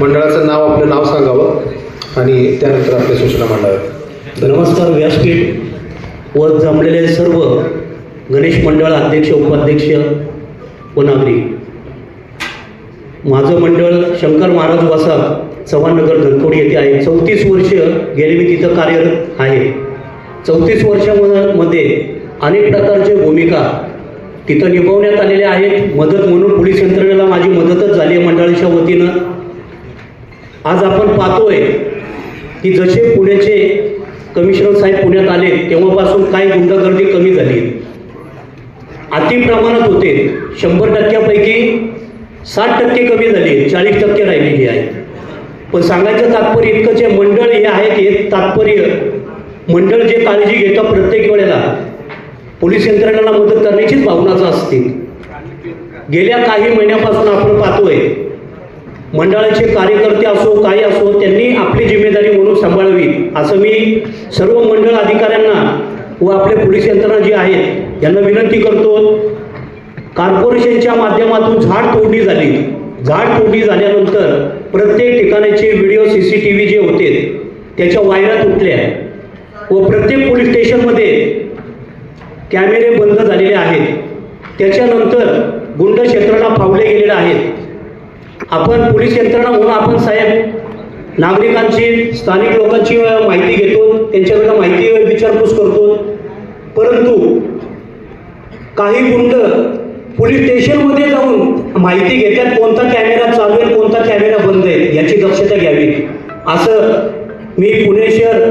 मंडळाचं नाव आपलं नाव सांगावं आणि त्यानंतर आपल्या सूचना मांडाव्या नमस्कार व्यासपीठ व जमलेले सर्व गणेश मंडळ अध्यक्ष उपाध्यक्ष व नागरिक. माझं मंडळ शंकर महाराज वासा चव्हाणनगर धनकोडी येथे आहे. चौतीस वर्ष गेले मी तिथं कार्यरत आहे. चौतीस वर्षामध्ये अनेक प्रकारच्या भूमिका तिथं निभावण्यात आलेल्या आहेत. मदत म्हणून पोलीस यंत्रणेला माझी मदतच झाली आहे मंडळाच्या वतीनं. आज आपण पाहतोय की जसे पुण्याचे कमिशनर साहेब पुण्यात आले तेव्हापासून काही गुंडगर्दी कमी झाली. अति प्रमाणात होते. शंभर टक्क्यापैकी साठ टक्के कमी झाली. चाळीस टक्के राहिलेली आहे. पण सांगायचं तात्पर्य इतकं जे मंडळ हे आहेत हे तात्पर्य. मंडळ जे काळजी घेतं प्रत्येक वेळेला. पोलीस यंत्रणेला मदत करण्याचीच भावनाच असते. गेल्या काही महिन्यापासून आपण पाहतोय मंडळाचे कार्यकर्ते असो काही असो त्यांनी आपली जिम्मेदारी म्हणून सांभाळावी. असं मी सर्व मंडळ अधिकाऱ्यांना व आपले पोलीस यंत्रणा जी आहेत यांना विनंती करतो. कॉर्पोरेशनच्या माध्यमातून झाड तोडणी झाली. झाड तोडणी झाल्यानंतर प्रत्येक ठिकाणाचे video C C T V जे होते त्याच्या वायरा तुटल्या. व प्रत्येक पोलीस स्टेशनमध्ये कॅमेरे बंद झालेले आहेत. त्याच्यानंतर गुंड क्षेत्राला फावले गेलेले आहेत. आपण पोलीस यंत्रणा म्हणून आपण साहेब नागरिकांची स्थानिक लोकांची माहिती घेतो त्यांच्याकडनं माहिती विचारपूस करतो. परंतु काही गुंड पोलीस स्टेशनमध्ये जाऊन माहिती घेतात कोणता कॅमेरा चालू आहे कोणता कॅमेरा बंद आहे याची दक्षता घ्यावी. असं मी पुणे शहर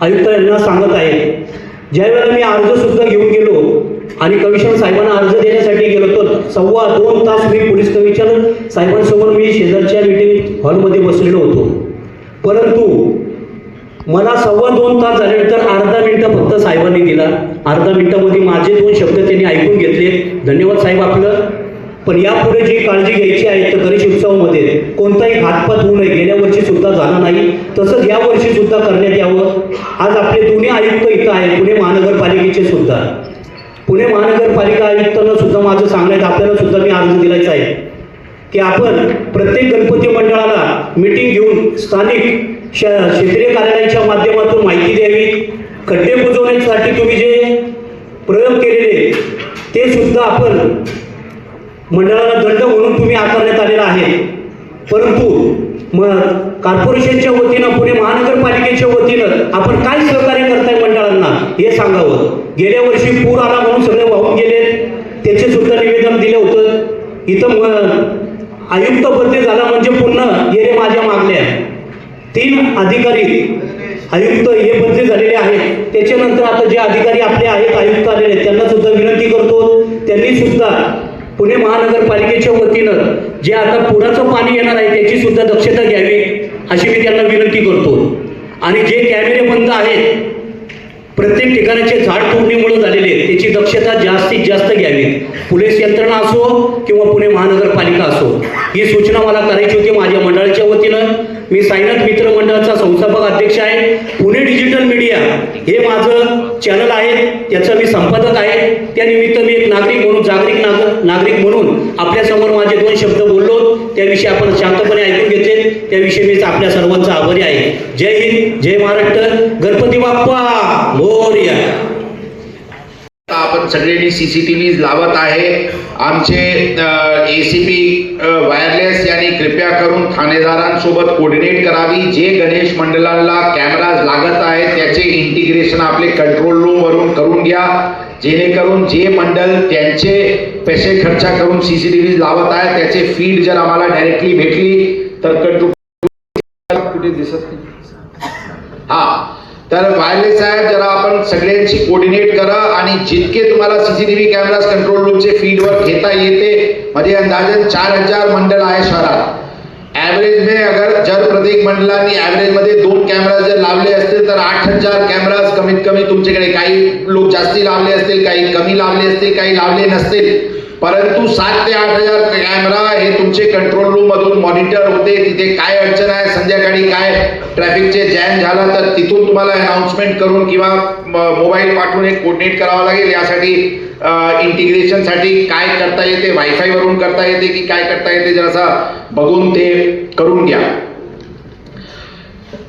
आयुक्त यांना सांगत आहे. ज्यावेळेला मी अर्ज सुद्धा घेऊन गेलो आणि कमिशन साहेबांना अर्ज देण्यासाठी गेलो तर सव्वा दोन तास मी पोलीस कमिशन साहेबांसमोर मी शेजारच्या मीटिंग हॉलमध्ये बसलेलो होतो. परंतु मला सव्वा दोन तास झाल्यानंतर अर्धा मिनटं फक्त साहेबांनी दिला. अर्धा मिनिटामध्ये माझे दोन शब्द त्यांनी ऐकून घेतले. धन्यवाद साहेब आपलं. पण यापुढे जी काळजी घ्यायची आहे तर गणेश उत्सवामध्ये कोणताही घातपात होऊ नये. गेल्या वर्षी सुद्धा झाला नाही. तसंच या वर्षी सुद्धा करण्यात यावं. आज आपले दोन्ही आयुक्त इथं आहे पुणे महानगरपालिकेचे सुद्धा. पुणे महानगरपालिका आयुक्तांना सुद्धा माझं सांगण्यात आपल्याला सुद्धा मी अर्ज दिलायचा आहे. की आपण प्रत्येक गणपती मंडळाला मीटिंग घेऊन स्थानिक श क्षेत्रीय कार्यालयाच्या माध्यमातून माहिती द्यावी. खड्डे बुजवण्यासाठी तुम्ही जे प्रयोग केलेले ते सुद्धा आपण मंडळाला दंड म्हणून तुम्ही आकारण्यात आलेला आहे. परंतु मग कॉर्पोरेशनच्या वतीनं पुणे महानगरपालिकेच्या वतीनं आपण काय सहकार्य करताय मंडळांना हे सांगावं. गेल्या वर्षी पूर आला म्हणून सगळे वाहून गेले. त्याचे सुद्धा निवेदन दिलं होतं. इथं आयुक्त बदली झाला म्हणजे पुन्हा गेले माझ्या मागण्या तीन अधिकारी आयुक्त हे बदली झालेले आहेत. त्याच्यानंतर आता जे अधिकारी आपले आहेत आयुक्त आलेले आहेत त्यांना सुद्धा विनंती करतो. त्यांनी सुद्धा पुणे महानगरपालिकेच्या वतीनं जे आता पुराचं पाणी येणार आहे त्याची सुद्धा दक्षता घ्यावी अशी मी त्यांना विनंती करतो आणि जे कॅमेरे बंद आहेत प्रत्येक ठिकाणाचे झाड तोडणीमुळे झालेले आहेत त्याची दक्षता जास्तीत जास्त घ्यावी पोलीस यंत्रणा असो किंवा पुणे महानगरपालिका असो ही सूचना मला करायची होती माझ्या मंडळाच्या वतीनं. मी साईनाथ मित्र मंडळाचा संस्थापक अध्यक्ष आहे. पुणे डिजिटल मीडिया हे माझं चॅनल आहे. त्याचं मी संपादक आहे. त्यानिमित्त मी एक नागरिक म्हणून जागरिक नाग नागरिक म्हणून आपल्यासमोर माझे दोन शब्द बोललो. त्याविषयी आपण शांतपणे ऐकून घेतले. त्याविषयी मी आपल्या सर्वांचा आभारी आहे. जय हिंद जय महाराष्ट्र. गणपती बाप्पा मोर्या. आपण सगळ्यांनी व्हीज लावत आहे. आमचे ए सी पी वायरलेस यांनी कृपया करून ठाणेदारांसोबत कोर्डिनेट करावी. जे गणेश मंडळाला कॅमेराज लागत आहेत त्याचे इंटिग्रेशन आपले कंट्रोल रूम वरून करून घ्या. जेणेकरून जे मंडळ त्यांचे पैसे खर्च करून सी सी टी व्हीज लावत आहे त्याचे फीड जर आम्हाला डायरेक्टली भेटली तर कंट्रोल कुठे दिसत नाही हा तर वायरलेस साहेब जरा आपण सगळ्यांशी कोऑर्डिनेट करा आणि जितके तुम्हाला सीसीटीव्ही कॅमेराज कंट्रोल रूमचे फीडवर घेता येते म्हणजे अंदाजन चार हजार मंडळ आहे शहरात. ॲव्हरेज मे अगर जर प्रत्येक मंडळांनी ॲव्हरेजमध्ये दोन कॅमेरा जर लावले असतील तर आठ हजार कॅमेराज कमीत कमी तुमच्याकडे. काही लोक जास्ती लावले असतील काही कमी लावले असतील काही लावले नसतील. परंतु सात ते आठ हजार कॅमेरा हे तुमचे कंट्रोल रूम मधून मॉनिटर होते. तिथे काय अडचण आहे? संध्याकाळी काय ट्रॅफिकचे जॅम झाला तर तिथून तुम्हाला अनाउन्समेंट करून किंवा मोबाईल पाठवून एक कोर्डिनेट करावं लागेल. यासाठी इंटिग्रेशनसाठी काय करता येते? वायफाय वरून करता येते की काय करता येते? जरासा बघून ते करून घ्या.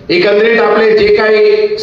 एकंदरीत आपले जे काही